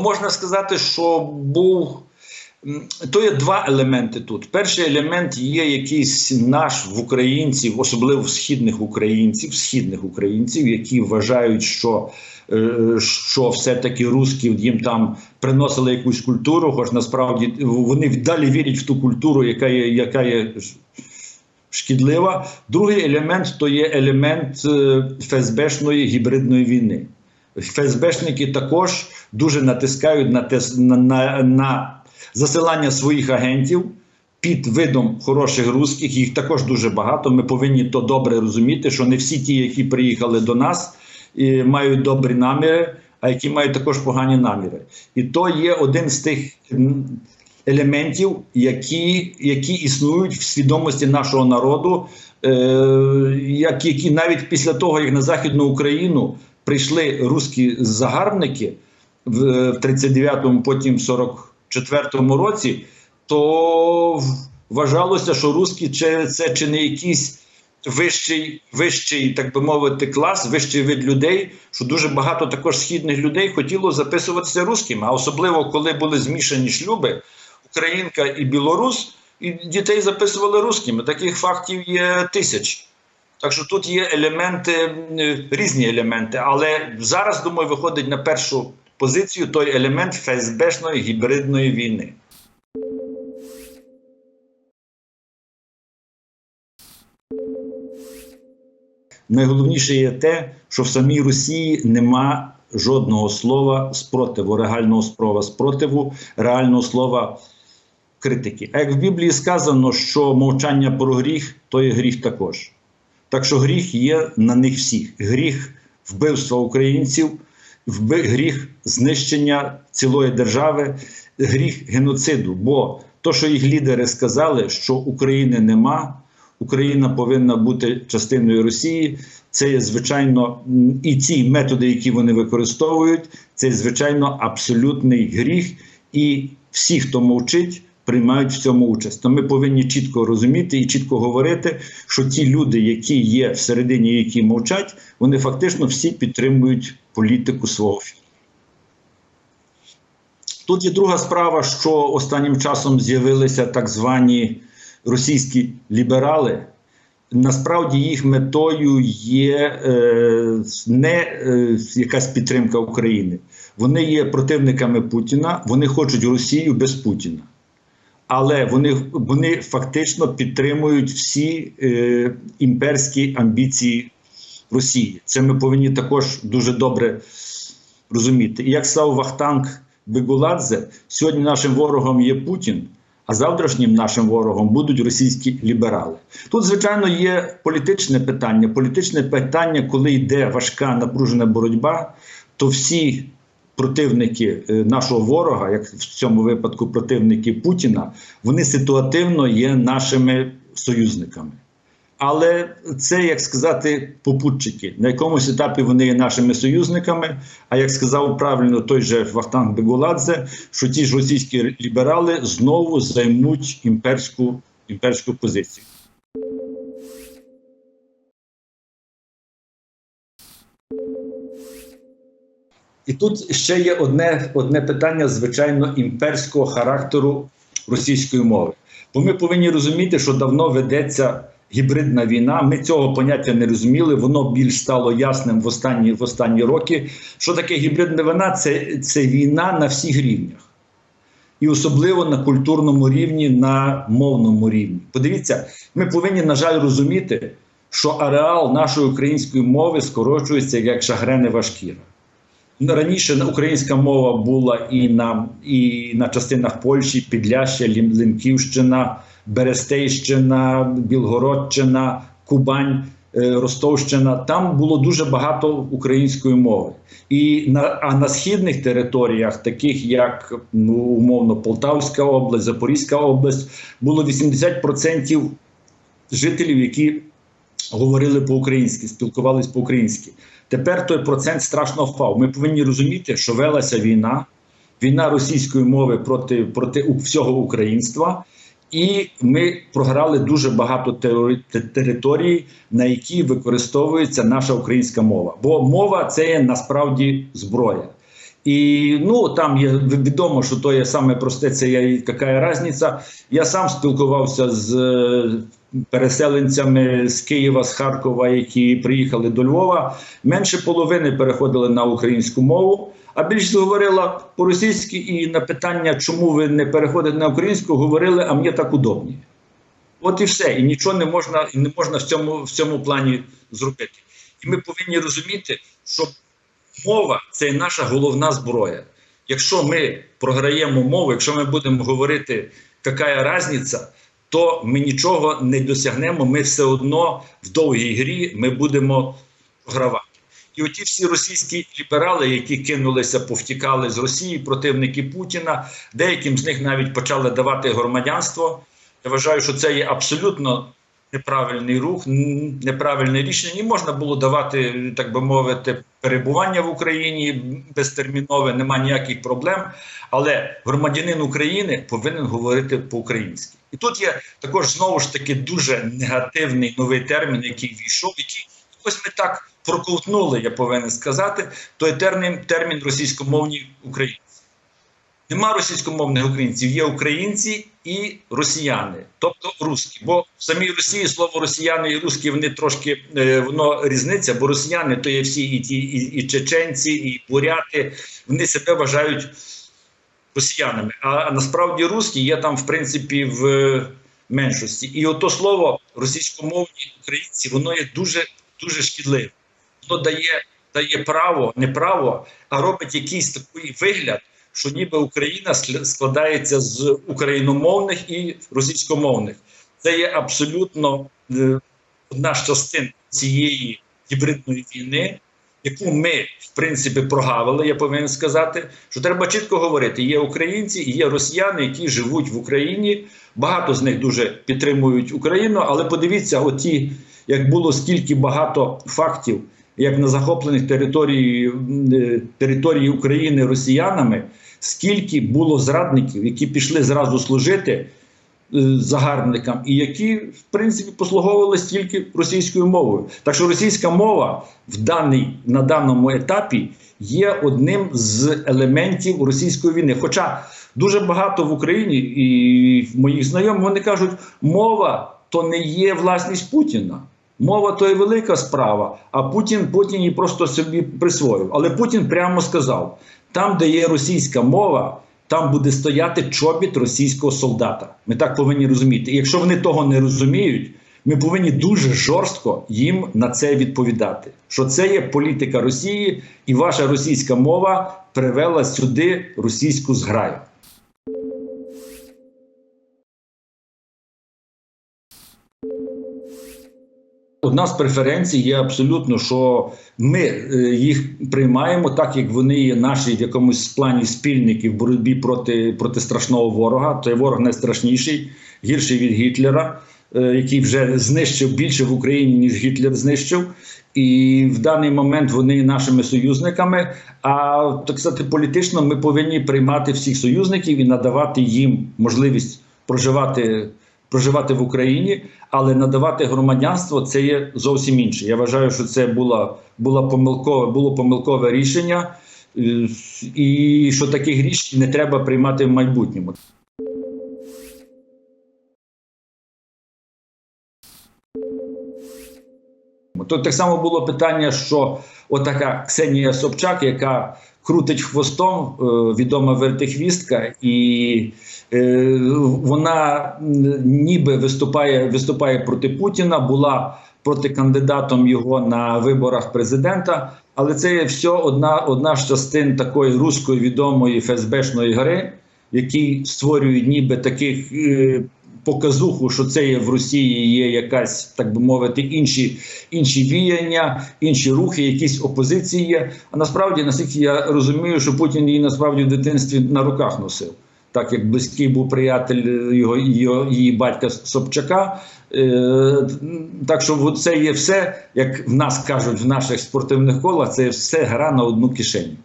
Можна сказати, що був. То є два елементи тут. Перший елемент є якийсь наш в українців, особливо в східних українців, східних українців, які вважають, що, е, що все-таки русські їм там приносили якусь культуру, хоч насправді вони далі вірять в ту культуру, яка є, яка є шкідлива. Другий елемент то є елемент е, ФСБшної гібридної війни. ФСБшники також дуже натискають на, тес, на, на, на засилання своїх агентів під видом хороших русських. Їх також дуже багато. Ми повинні то добре розуміти, що не всі ті, які приїхали до нас, і мають добрі наміри, а які мають також погані наміри. І то є один з тих елементів, які, які існують в свідомості нашого народу, е, як, які навіть після того, як на Західну Україну прийшли русські загарбники в, в 39-му, потім в 44-му році, то вважалося, що русські це, це чи не якийсь вищий, вищий, так би мовити, клас, вищий вид людей, що дуже багато також східних людей хотіло записуватися русскими, а особливо коли були змішані шлюби, українка і білорус, і дітей записували русскими. Таких фактів є тисячі. Так що тут є елементи, е, різні елементи, але зараз, думаю, виходить на першу позицію той елемент ФСБшної гібридної війни. Найголовніше є те, що в самій Росії нема жодного слова спротиву, реального слова спротиву, реального слова критики. А як в Біблії сказано, що мовчання про гріх, то є гріх також. Так що гріх є на них всіх: гріх вбивства українців, гріх знищення цілої держави, гріх геноциду. Бо то, що їх лідери сказали, що України нема, Україна повинна бути частиною Росії. Це є звичайно і ці методи, які вони використовують, це є, звичайно абсолютний гріх. І всі, хто мовчить, приймають в цьому участь. То ми повинні чітко розуміти і чітко говорити, що ті люди, які є всередині, які мовчать, вони фактично всі підтримують політику свого фільму. Тут є друга справа, що останнім часом з'явилися так звані російські ліберали. Насправді їх метою є е, не е, якась підтримка України. Вони є противниками Путіна, вони хочуть Росію без Путіна. Але вони, вони фактично підтримують всі е, імперські амбіції Росії. Це ми повинні також дуже добре розуміти. І як сказав Вахтанг Бегуладзе, сьогодні нашим ворогом є Путін, а завтрашнім нашим ворогом будуть російські ліберали. Тут, звичайно, є політичне питання. Політичне питання, коли йде важка напружена боротьба, то всі противники е, нашого ворога, як в цьому випадку противники Путіна, вони ситуативно є нашими союзниками. Але це, як сказати, попутчики. На якомусь етапі вони є нашими союзниками. А як сказав правильно той же Вахтанг Бегуладзе, що ті ж російські ліберали знову займуть імперську, імперську позицію. І тут ще є одне, одне питання, звичайно, імперського характеру російської мови. Бо ми повинні розуміти, що давно ведеться гібридна війна. Ми цього поняття не розуміли. Воно більш стало ясним в останні, в останні роки. Що таке гібридна війна? Це, це війна на всіх рівнях. І особливо на культурному рівні, на мовному рівні. Подивіться, ми повинні, на жаль, розуміти, що ареал нашої української мови скорочується як шагренева шкіра. Ну, Раніше українська мова була і на і на частинах Польщі, Підляща, Лім- Лемківщина, Берестейщина, Білгородщина, Кубань, е, Ростовщина. Там було дуже багато української мови. І на, а на східних територіях, таких як ну, умовно Полтавська область, Запорізька область, було 80% жителів, які говорили по-українськи, спілкувалися по-українськи. Тепер той процент страшно впав. Ми повинні розуміти, що велася війна, війна російської мови проти, проти всього українства. І ми програли дуже багато територій, на які використовується наша українська мова. Бо мова це є насправді зброя. І ну там є відомо, що то є саме просте, це є яка різниця. Я сам спілкувався з переселенцями з Києва, з Харкова, які приїхали до Львова. Менше половини переходили на українську мову, а більшість говорила по-російськи. І на питання, чому ви не переходите на українську, говорили, а мені так удобніше. От і все. І нічого не можна, і не можна в цьому, в цьому плані зробити. І ми повинні розуміти, що мова це наша головна зброя. Якщо ми програємо мову, якщо ми будемо говорити, яка різниця, то ми нічого не досягнемо. Ми все одно в довгій грі ми будемо програвати. І оті всі російські ліберали, які кинулися, повтікали з Росії, противники Путіна, деяким з них навіть почали давати громадянство. Я вважаю, що це є абсолютно неправильний рух, неправильне рішення. Не можна було давати, так би мовити, перебування в Україні безтермінове, нема ніяких проблем. Але громадянин України повинен говорити по-українськи. І тут є також знову ж таки дуже негативний новий термін, який війшов, який ось ми так проковтнули, я повинен сказати, той термін, термін російськомовні українці. Нема російськомовних українців, є українці і росіяни, тобто русські. Бо в самій Росії слово росіяни і русські вони трошки е, воно різниця, бо росіяни то є всі і ті, і, і чеченці, і буряти. Вони себе вважають росіянами. А насправді русські є там, в принципі, в е, меншості. І ото слово російськомовні українці, воно є дуже дуже шкідливе. Воно дає, дає право, не право, а робить якийсь такий вигляд, що ніби Україна складається з україномовних і російськомовних. Це є абсолютно е, одна з частин цієї гібридної війни, яку ми, в принципі, прогавили, я повинен сказати, що треба чітко говорити: є українці і є росіяни, які живуть в Україні. Багато з них дуже підтримують Україну, але подивіться, оті, як було скільки багато фактів, як на захоплених території, е, території України росіянами, скільки було зрадників, які пішли зразу служити загарбникам, і які, в принципі, послуговувалися тільки російською мовою. Так що російська мова в даний, на даному етапі є одним з елементів російської війни. Хоча дуже багато в Україні і в моїх знайомих вони кажуть, мова то не є власність Путіна. Мова то є велика справа, а Путін Путін її просто собі присвоїв. Але Путін прямо сказав: там, де є російська мова, там буде стояти чобіт російського солдата. Ми так повинні розуміти. І якщо вони того не розуміють, ми повинні дуже жорстко їм на це відповідати. Що це є політика Росії, і ваша російська мова привела сюди російську зграю. Одна з преференцій є абсолютно, що ми е, їх приймаємо так, як вони є наші в якомусь плані спільники в боротьбі проти, проти страшного ворога. Той ворог найстрашніший, гірший від Гітлера, е, який вже знищив більше в Україні, ніж Гітлер знищив. І в даний момент вони нашими союзниками. А так сказати, політично ми повинні приймати всіх союзників і надавати їм можливість проживати проживати в Україні, але надавати громадянство це є зовсім інше. Я вважаю, що це була, була помилкове, було помилкове рішення, е, і що таких рішень не треба приймати в майбутньому. Тут так само було питання, що отака Ксенія Собчак, яка крутить хвостом, е, відома вертихвістка, і е, вона ніби виступає, виступає проти Путіна, була проти кандидатом його на виборах президента. Але це є все одна, одна з частин такої руської відомої ФСБшної гри, які створюють ніби таких е, показуху, що це є в Росії є якась, так би мовити, інші, інші віяння, інші рухи, якісь опозиції є. А насправді, наскільки я розумію, що Путін її насправді в дитинстві на руках носив. Так як близький був приятель його, його її батька Собчака. Е, так що це є все, як в нас кажуть в наших спортивних колах, це все гра на одну кишеню.